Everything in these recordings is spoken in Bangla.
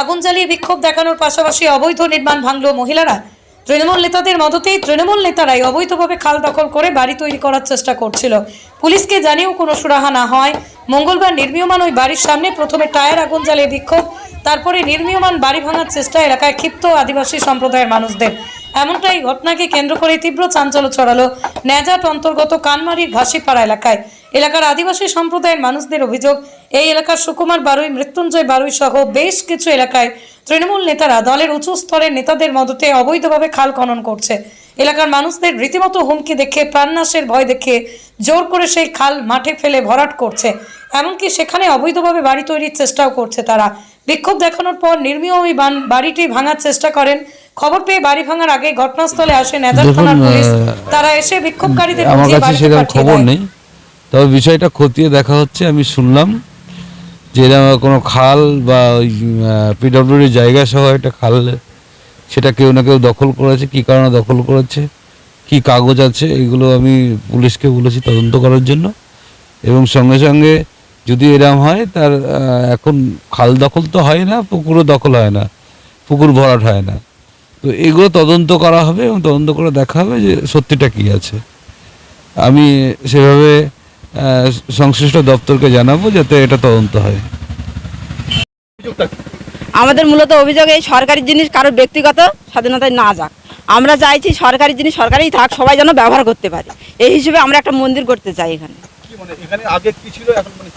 আগুন জ্বালিয়ে বিক্ষোভ দেখানোর পাশাপাশি অবৈধ নির্মাণ ভাঙলো মহিলারা। তৃণমূল নেতাদের মদতেই তৃণমূল নেতারাই অবৈধভাবে খাল দখল করে বাড়ি তৈরি করার চেষ্টা করছিল। পুলিশকে জানিয়েও কোনো সুরাহা না হয়। মঙ্গলবার নির্মীয়মান ওই বাড়ির সামনে প্রথমে টায়ার আগুন জ্বালিয়ে বিক্ষোভ, তারপরে নির্মীয়মান বাড়ি ভাঙার চেষ্টা এলাকায় ক্ষিপ্ত আদিবাসী সম্প্রদায়ের মানুষদের। এমনটাই ঘটনাকে কেন্দ্র করে তীব্র চাঞ্চল্য ছড়ালো ন্যাজাট অন্তর্গত কানমারির ঘাসিপাড়া এলাকায়। এলাকার আদিবাসী সম্প্রদায়ের মানুষদের অভিযোগ এই এলাকার সুকুমার বারুই মৃত্যুঞ্জয় বারুই সহ বেশ কিছু এলাকায় তৃণমূল নেতারা দলের উঁচু স্তরের নেতাদের মদতে অবৈধভাবে খাল খনন করছে। এলাকার মানুষদের রীতিমতো হুমকি দেখে প্রাণনাশের ভয় দেখে জোর করে সেই খাল মাঠে ফেলে ভরাট করছে। এমনকি সেখানে অবৈধভাবে বাড়ি তৈরির চেষ্টাও করছে তারা। বিক্ষোভ দেখানোর পর নির্মীয় ওই বাড়িটি ভাঙার চেষ্টা করেন। খবর পেয়ে বাড়ি ভাঙার আগে ঘটনাস্থলে আসে নেজার থানার পুলিশ। তারা এসে বিক্ষোভকারীদের আমার কাছে পাঠিয়ে খবর। নেই। তবে বিষয়টা খতিয়ে দেখা হচ্ছে আমি শুনলাম। যে কোনো খাল বা ওই পিডব্লিউডি জায়গা সহ একটা খাল, সেটা কেউ না কেউ দখল করেছে। কি কারণে দখল করেছে? কি কাগজ আছে? এগুলো আমি পুলিশকে বলেছি তদন্ত করার জন্য। এবং সঙ্গে সঙ্গে যদি এরম হয়, তার এখন খাল দখল তো হয় না, পুকুরও দখল হয় না, পুকুর ভরাট হয় না। তো এগুলো তদন্ত করা হবে এবং তদন্ত করে দেখা হবে যে সত্যিটা কি আছে। আমি সেভাবে সংশ্লিষ্ট দপ্তরকে জানাব যাতে এটা তদন্ত হয়। আমাদের মূলত অভিযোগ এই সরকারি জিনিস কারোর ব্যক্তিগত স্বাধীনতায় না যাক। আমরা চাইছি সরকারি জিনিস সরকারই থাক সবাই যেন ব্যবহার করতে পারে। এই হিসেবে আমরা একটা মন্দির করতে চাই এখানে। কি মানে এখানে আগে কি ছিল এখন মানে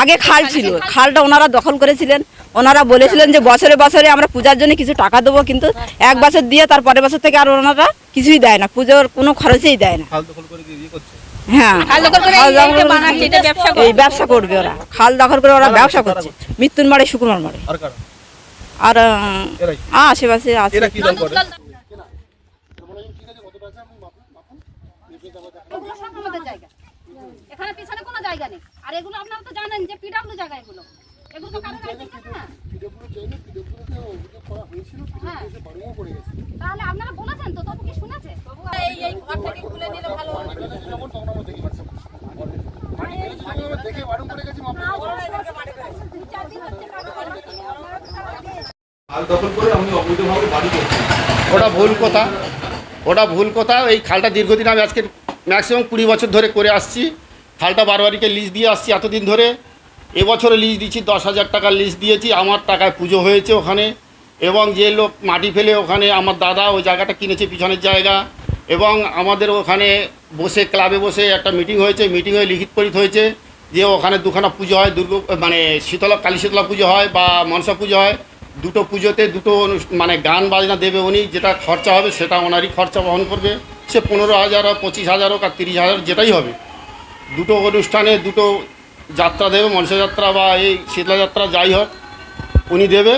আগে খাল ছিল খালটা ওনারা দখল করেছিলেন। ওনারা বলেছিলেন যে বছরে বছরে আমরা পূজার জন্য কিছু টাকা দেবো কিন্তু এক বছর দিয়ে তার পরের বছর থেকে আর ওনারা কিছুই দেয় না। পুজোর কোনো খরচেই দেয় না। হ্যাঁ। এই- ব্যবসা করবে ওরা। খাল দখল করে ওরা ব্যবসা করছে। মৃত্যুর মারে শুক্রবার মারে। আর আশেপাশে আছে। এরা কি দল করে? এগুলো সব আমাদের জায়গা এখানে পিছনে কোনো জায়গা নেই। আর এগুলো আপনারা তো জানেন যে পিডাব্লিউ জায়গা এগুলো। এগুলো তো কারও রাইটিং না। হ্যাঁ। তাহলে আপনারা বলেছেন তো তবু কি শুনেছে? এই এই ঘর থেকে খুলে নিলে ভালো হবে দু চার দিন হচ্ছে কারও বাড়ি থেকে। খাল দখল করে আমি অবৈধভাবে বাড়ি করছি ওটা ভুল কথা। ওটা ভুল কথা। এই খালটা দীর্ঘদিন আমি আজকে ম্যাক্সিমাম কুড়ি বছর ধরে করে আসছি। খালটা বারবারিকে লিজ দিয়ে আসছি এতদিন ধরে। এবছরে লিজ দিচ্ছি, দশ হাজার টাকার লিজ দিয়েছি। আমার টাকায় পুজো হয়েছে ওখানে। এবং যে লোক মাটি ফেলে ওখানে আমার দাদা ওই জায়গাটা কিনেছে, পিছনের জায়গা। এবং আমাদের ওখানে বসে ক্লাবে বসে একটা মিটিং হয়েছে। মিটিং হয়ে লিখিত পরিত হয়েছে যে ওখানে দুখানা পুজো হয়, দুর্গ মানে শীতলা, কালী শীতলা পুজো হয় বা মনসা পুজো হয়। দুটো পুজোতে দুটো মানে গান বাজনা দেবে উনি, যেটা খরচা হবে সেটা ওনারই খরচা বহন করবে। সে পনেরো হাজার হোক, পঁচিশ হাজার হোক আর তিরিশ হাজার, যেটাই হবে। দুটো অনুষ্ঠানে দুটো যাত্রা দেবে যাত্রা বা এই শীতলা যাত্রা যাই হোক, উনি দেবে।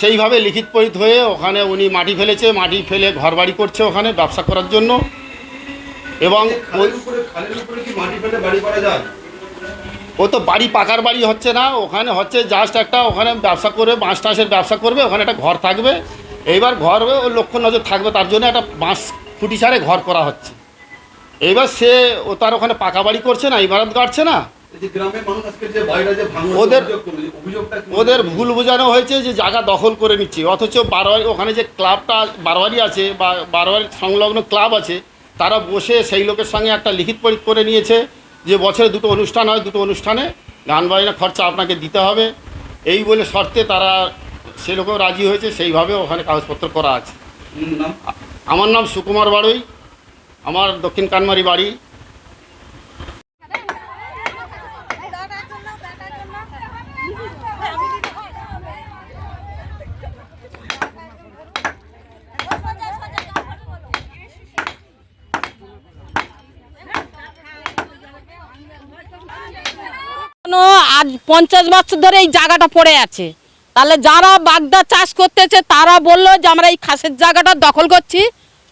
সেইভাবে লিখিত পরিত হয়ে ওখানে উনি মাটি ফেলেছে, মাটি ফেলে ঘরবাড়ি করছে ওখানে ব্যবসা করার জন্য। এবং ও তো বাড়ি পাকার বাড়ি হচ্ছে না ওখানে হচ্ছে জাস্ট একটা ওখানে ব্যবসা করবে বাঁশ টাঁশের ব্যবসা করবে ওখানে একটা ঘর থাকবে। এইবার ঘর ও লক্ষ্য নজর থাকবে তার জন্য একটা বাঁশ খুঁটি সারে ঘর করা হচ্ছে। এইবার সে ও তার ওখানে পাকা বাড়ি করছে না ইমারত গাড়ছে না। ওদের- ওদের ভুল বোঝানো হয়েছে যে জায়গা দখল করে নিচ্ছে অথচ বারোয়ারি ওখানে যে ক্লাবটা বারোয়ারি আছে বা বারোয়ারি সংলগ্ন ক্লাব আছে তারা বসে সেই লোকের সঙ্গে একটা লিখিত পরীক্ষা করে নিয়েছে। যে বছরে দুটো অনুষ্ঠান হয় দুটো অনুষ্ঠানে গান বাজনা খরচা আপনাকে দিতে হবে। এই বলে শর্তে তারা সেরকম রাজি হয়েছে সেইভাবে ওখানে কাগজপত্র করা আছে। আমার নাম সুকুমার বাড়ুই। আমার দক্ষিণ কানমারি বাড়ি এখনও আজ পঞ্চাশ বছর ধরে এই জায়গাটা পড়ে আছে। তাহলে যারা বাগদা চাষ করতেছে, তারা বলল যে আমরা এই খাসের জায়গাটা দখল করছি।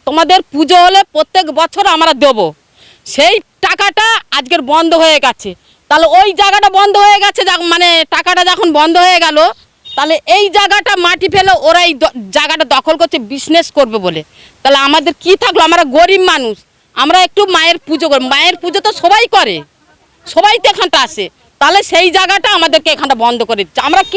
তোমাদের পুজো হলে প্রত্যেক বছর আমরা দেব। সেই টাকাটা আজকের বন্ধ হয়ে গেছে। তাহলে ওই জায়গাটা বন্ধ হয়ে গেছে মানে টাকাটা যখন বন্ধ হয়ে গেল, তাহলে এই জায়গাটা মাটি ফেলে ওরা এই জায়গাটা দখল করছে বিজনেস করবে বলে। তাহলে আমাদের কি থাকল? আমরা গরিব মানুষ। আমরা একটু মায়ের পুজো করি। মায়ের পুজো তো সবাই করে। সবাই তো এখানটা আসে। তাহলে সেই জায়গাটা আমাদেরকে এখানটা বন্ধ করে দিচ্ছে। আমরা কি